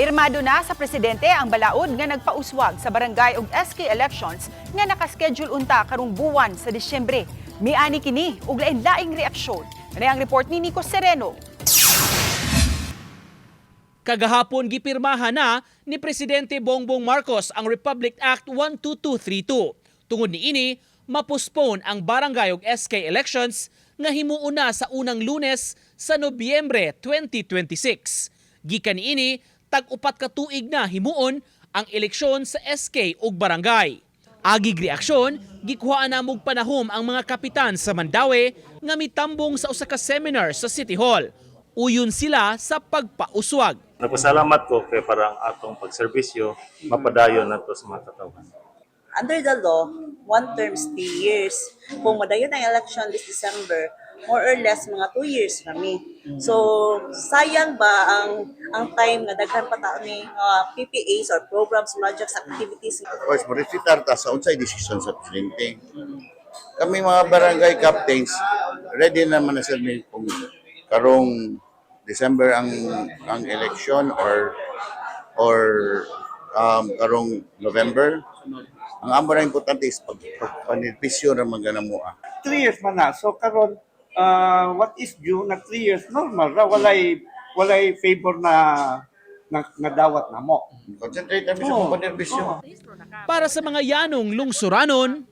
Pirmado na sa presidente ang balaod nga nagpauswag sa barangay ug SK elections nga nakaschedule unta karong buwan sa Disyembre. Miani kini ug lain-laing reaksyon. Ano ang report ni Nico Sereno? Kagahapon gipirmahan na ni Presidente Bongbong Marcos ang Republic Act 12232. Tungod ni ini, mapospone ang barangay ug SK elections nga himuuna sa unang Lunes sa Nobyembre 2026. Gikan ni ini, tag-upat ka tuig na himuon ang eleksyon sa SK ug barangay. Agig reaksyon, gikuhaan na mog panahom ang mga kapitan sa Mandawi nga mitambong sa usa ka seminar sa City Hall. Uyon sila sa pagpauswag. Nagpasalamat ko kay parang atong pagserbisyo mapadayon nato sa mga katawan. Under the law, one term is three years. Kung madayon ang election this December, more or less mga two years kami. So, sayang ba ang ang time na daghan pa ta ni uh, PPAs or programs, projects, activities. Course, marifitar ta sa unsay decision sa presidente. Kami mga barangay captains, ready naman na ni kung karong December ang ang election or or um, karong November. Ang amo na importante is pag, pagpanipisyo na mga namua. three years man na. So karon uh, what is due na three years normal ra walay walay favor na na, na dawat na mo. Concentrate kami sa Oo. pagpanipisyo. Oo. Para sa mga yanong lungsuranon,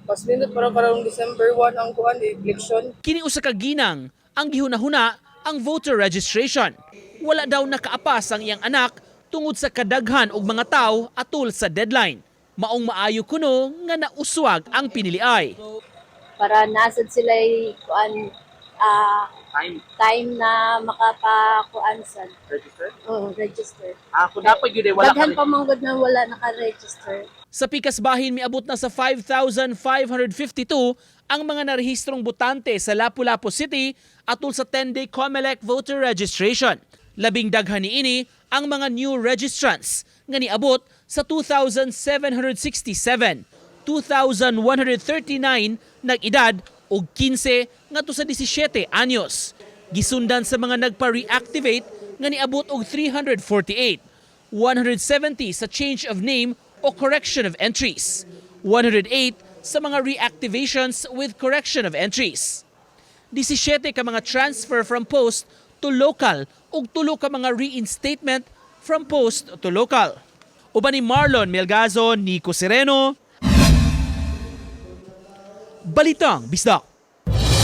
Pas minute para karong December 1 ang kuan election. kini usa ka ginang ang gihunahuna ang voter registration. Wala daw nakaapas ang iyang anak tungod sa kadaghan og mga tawo atol sa deadline. Maong maayo kuno nga nauswag ang piniliay. para nasad sila kuan ah Time time na makapakuan sa register. oh, register. Ako dapat gyud Daghan pa manggod na wala naka-register. Sa pikas bahin miabot na sa 5,552 ang mga narehistrong botante sa Lapu-Lapu City atol sa 10-day COMELEC voter registration. Labing daghan ni ini ang mga new registrants nga niabot sa 2,767, 2,139 nag-edad og 15 ngadto sa 17 anyos. Gisundan sa mga nagpa-reactivate nga niabot og 348. 170 sa change of name o correction of entries, 108 sa mga reactivations with correction of entries. 17 ka mga transfer from post to local ug tulo ka mga reinstatement from post to local. Uban ni Marlon Melgazo, Nico Sereno, Balitang Bisdak.